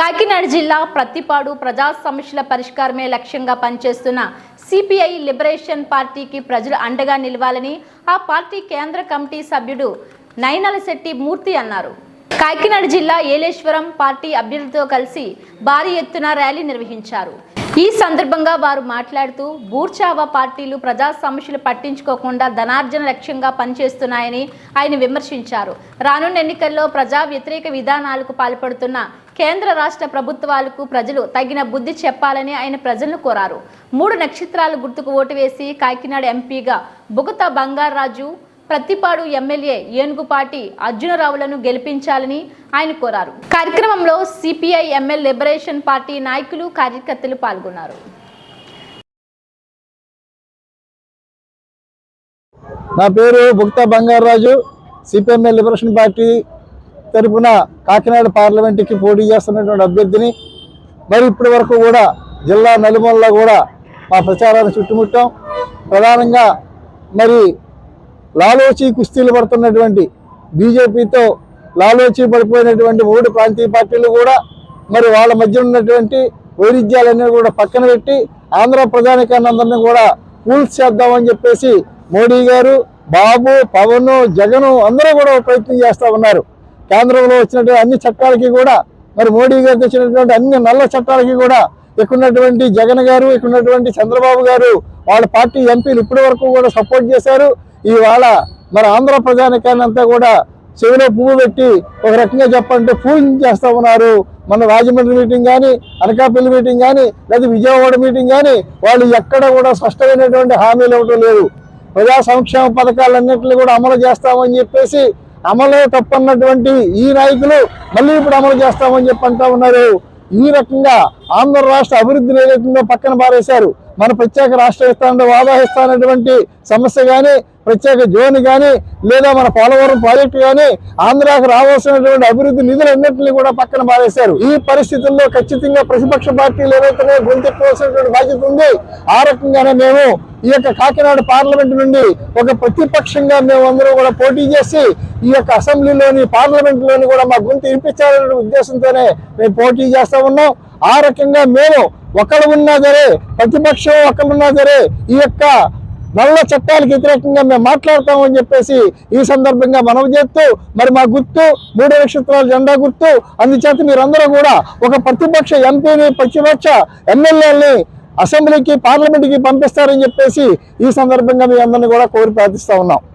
కాకినాడ జిల్లా ప్రతిపాడు ప్రజా సమస్యల పరిష్కారమే లక్ష్యంగా పనిచేస్తున్న సిపిఐ లిబరేషన్ పార్టీకి ప్రజలు అండగా నిలవాలని ఆ పార్టీ కేంద్ర కమిటీ సభ్యుడు నైనల శెట్టి మూర్తి అన్నారు. కాకినాడ జిల్లా ఏలేశ్వరం పార్టీ అభ్యర్థులతో కలిసి భారీ ఎత్తున ర్యాలీ నిర్వహించారు. ఈ సందర్భంగా వారు మాట్లాడుతూ బూర్చావా పార్టీలు ప్రజా సమస్యలు పట్టించుకోకుండా ధనార్జన లక్ష్యంగా పనిచేస్తున్నాయని ఆయన విమర్శించారు. రానున్న ఎన్నికల్లో ప్రజా వ్యతిరేక విధానాలకు పాల్పడుతున్న కేంద్ర రాష్ట్ర ప్రభుత్వాలకు ప్రజలు తగిన బుద్ధి చెప్పాలని ఆయన ప్రజలను కోరారు. మూడు నక్షత్రాల గుర్తుకు ఓటు వేసి కాకినాడ ఎంపీగా బుగత బంగారాజు ప్రతిపాడు ఎమ్మెల్యే ఏనుగుపాటి అర్జునరావులను గెలిపించాలని ఆయన కోరారు. కార్యక్రమంలో సిపిఐ ఎంఎల్ లిబరేషన్ పార్టీ నాయకులు కార్యకర్తలు పాల్గొన్నారు. నా పేరు Buktha Bangaraju CPIML liberation party తరపున కాకినాడ పార్లమెంటుకి పోటీ చేస్తున్నటువంటి అభ్యర్థిని. మరి ఇప్పటి వరకు కూడా జిల్లా నలుమూలలో కూడా మా ప్రచారాన్ని చుట్టుముట్టాం. ప్రధానంగా మరి లాలోచి కుస్తీలు పడుతున్నటువంటి బీజేపీతో లాలోచి పడిపోయినటువంటి మూడు ప్రాంతీయ పార్టీలు కూడా మరి వాళ్ళ మధ్య ఉన్నటువంటి వైరుధ్యాలన్నీ కూడా పక్కన పెట్టి ఆంధ్ర ప్రజానికాన్ని కూడా కూల్స్ చేద్దామని చెప్పేసి మోడీ గారు బాబు పవన్ జగన్ అందరూ కూడా ప్రయత్నం చేస్తూ ఉన్నారు. కేంద్రంలో వచ్చినటువంటి అన్ని చట్టాలకి కూడా మరి మోడీ గారికి వచ్చినటువంటి అన్ని నల్ల చట్టాలకి కూడా ఇక్కడున్నటువంటి జగన్ గారు ఇక్కడున్నటువంటి చంద్రబాబు గారు వాళ్ళ పార్టీ ఎంపీలు ఇప్పటి వరకు కూడా సపోర్ట్ చేశారు. ఇవాళ మరి ఆంధ్ర ప్రజానికాన్ని అంతా కూడా చెవిలో పువ్వు పెట్టి ఒక రకంగా చెప్పంటే పూజించేస్తా ఉన్నారు. మన రాజమండ్రి మీటింగ్ కానీ అనకాపల్లి మీటింగ్ కానీ లేదా విజయవాడ మీటింగ్ కానీ వాళ్ళు ఎక్కడ కూడా స్పష్టమైనటువంటి హామీలు ఇవ్వటం లేదు. ప్రజా సంక్షేమ పథకాలన్నింటినీ కూడా అమలు చేస్తామని చెప్పేసి అమలు తప్పన్నటువంటి ఈ నాయకులు మళ్ళీ ఇప్పుడు అమలు చేస్తామని చెప్పి అంటా ఉన్నారు. ఈ రకంగా ఆంధ్ర రాష్ట్ర అభివృద్ధిని ఏదైతుందో పక్కన పారేశారు. మన ప్రత్యేక రాష్ట్ర ఇస్తానంటే వాదాహిస్తానటువంటి సమస్య కానీ ప్రత్యేక జోన్ కానీ లేదా మన పోలవరం ప్రాజెక్టు కానీ ఆంధ్రాకు రావాల్సినటువంటి అభివృద్ధి నిధులన్నింటినీ కూడా పక్కన పారేశారు ఈ పరిస్థితుల్లో ఖచ్చితంగా ప్రతిపక్ష పార్టీలు ఏవైతే గొంతెక్కవలసినటువంటి బాధ్యత ఉంది. ఆ రకంగానే మేము ఈ యొక్క కాకినాడ పార్లమెంట్ నుండి ఒక ప్రతిపక్షంగా మేము అందరూ కూడా పోటీ చేసి ఈ యొక్క అసెంబ్లీలోని పార్లమెంట్లోని కూడా మా గొంతు వినిపించాలనే ఉద్దేశంతోనే మేము పోటీ చేస్తా ఉన్నాం. ఆ రకంగా మేము ఒకరు ఉన్నా సరే ప్రతిపక్షం ఒకరున్నా సరే ఈ యొక్క నల్ల చట్టాలకు వ్యతిరేకంగా మేము మాట్లాడతామని చెప్పేసి ఈ సందర్భంగా మనవి చేస్తూ మరి మా గుర్తు మూడు నక్షత్రాల జెండా గుర్తు అందుచేత మీరందరూ కూడా ఒక ప్రతిపక్ష ఎంపీని ప్రతిపక్ష ఎమ్మెల్యేలని అసెంబ్లీకి పార్లమెంట్కి పంపిస్తారని చెప్పేసి ఈ సందర్భంగా మీ అందరినీ కూడా కోరి ప్రార్థిస్తూ ఉన్నాం.